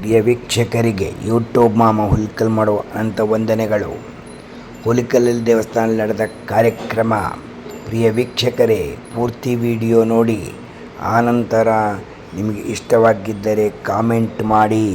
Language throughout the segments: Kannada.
ಪ್ರಿಯ ವೀಕ್ಷಕರಿಗೆ ಯೂಟ್ಯೂಬ್ ಮಾಮ ಹುಲಿಕಲ್ ಮಾಡುವ ಅಂತ ವಂದನೆಗಳು ಹುಲಿಕಲ್ಲಲ್ಲಿ ದೇವಸ್ಥಾನದಲ್ಲಿ ನಡೆದ ಕಾರ್ಯಕ್ರಮ. ಪ್ರಿಯ ವೀಕ್ಷಕರೇ, ಪೂರ್ತಿ ವಿಡಿಯೋ ನೋಡಿ. ಆನಂತರ ನಿಮಗೆ ಇಷ್ಟವಾಗಿದ್ದರೆ ಕಾಮೆಂಟ್ ಮಾಡಿ.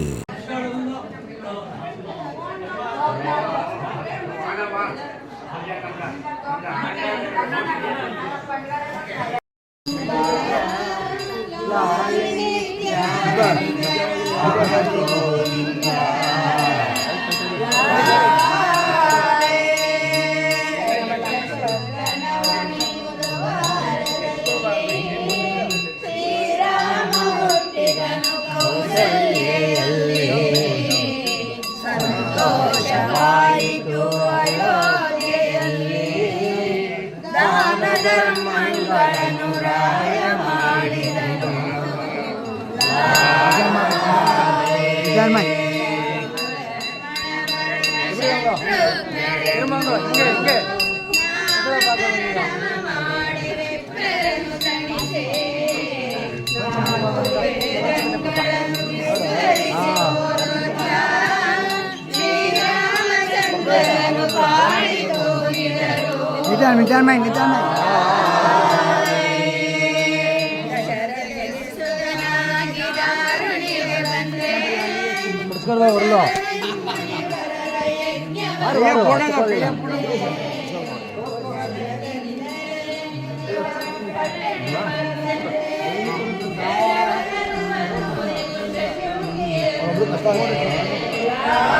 நிதானம் நிதானமாய் நிதானமாய்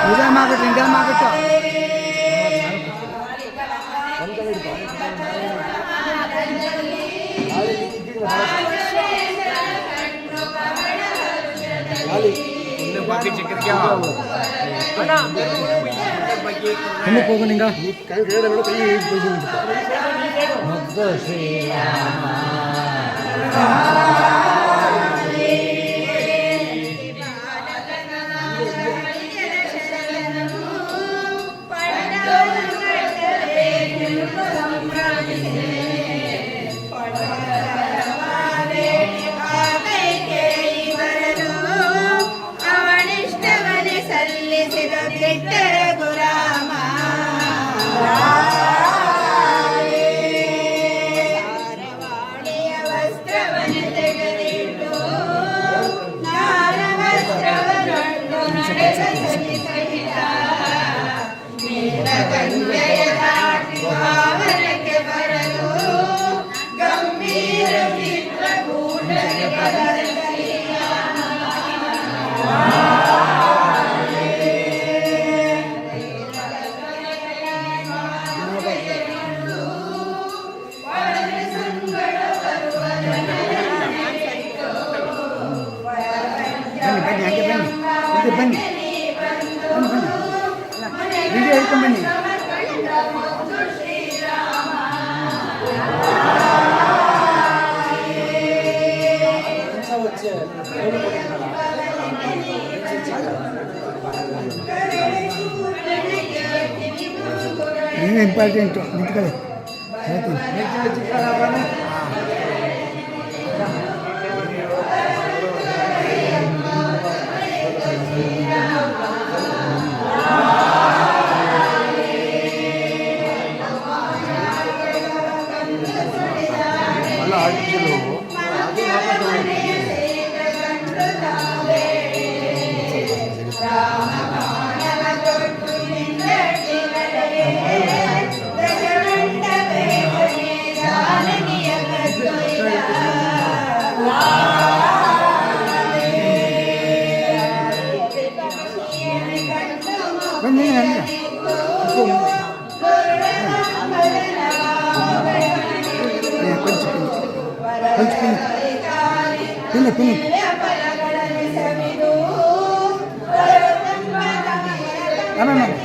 நிதானமாகட்டும் நிதானமாகட்டும் ದಶರಥನಾಗಿ ದಾರುಣಿಗೆ ಬಂದ್ರೆ ನಿಧಾನ ಮಾಡ್ಬಿಟ್ಟು ನಿಧಾನ ಮಾಡ್ಬಿಟ್ಟು ಹಿಂದಕ್ಕೆ ಹೋಗು ನಿಂಗ ಮೊಗ್ಗು ಶ್ರೀರಾಮ ಬನ್ನಿ ಬನ್ನಿ ಹಾಗೆ ಬನ್ನಿ ಇಲ್ಲಿ ಬನ್ನಿ ಬನ್ನಿ ಬನ್ನಿ ವಿಡಿಯೋ ಹೇಳ್ಕೊಂಡು ಬನ್ನಿ ನೀವೇ ಇಂಪಾರ್ಟೆಂಟು ನಿಂತ್ಕೊಳ್ಳಿ ಹೇಳ್ತೀನಿ না না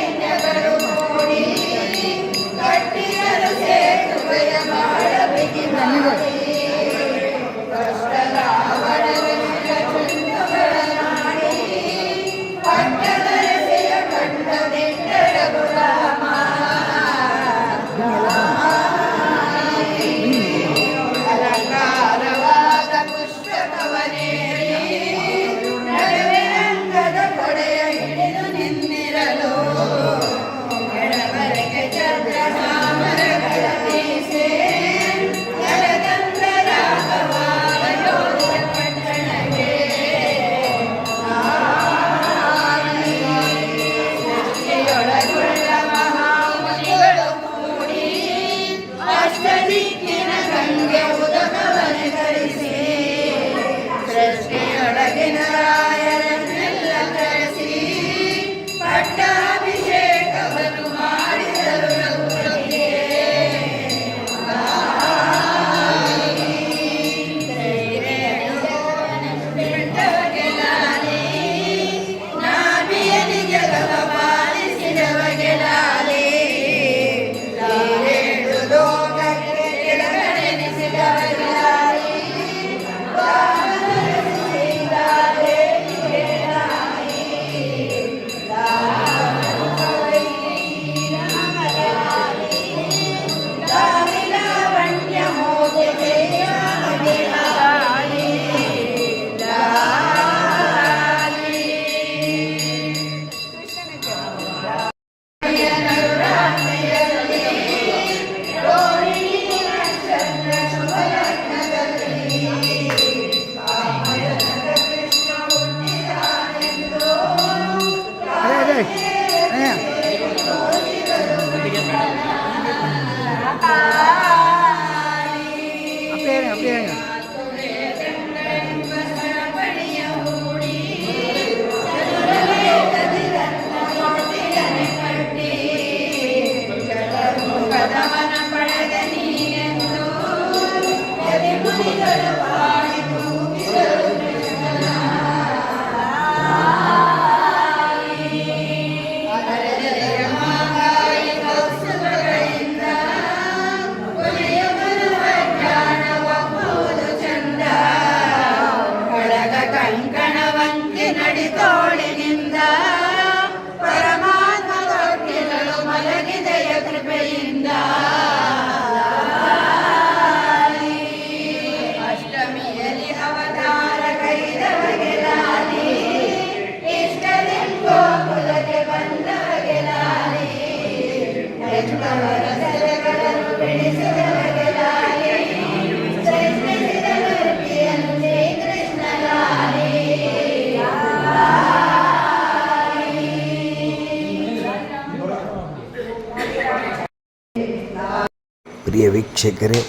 ಪ್ರಿಯ ವೀಕ್ಷಕರೇ,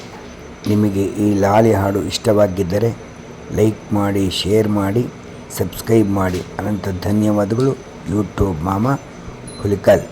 ನಿಮಗೆ ಈ ಲಾಲಿ ಹಾಡು ಇಷ್ಟವಾಗಿದ್ದರೆ ಲೈಕ್ ಮಾಡಿ, ಶೇರ್ ಮಾಡಿ, ಸಬ್ಸ್ಕ್ರೈಬ್ ಮಾಡಿ. ಅನಂತ ಧನ್ಯವಾದಗಳು. ಯೂಟ್ಯೂಬ್ ಮಾಮ ಹುಲಿಕಲ್.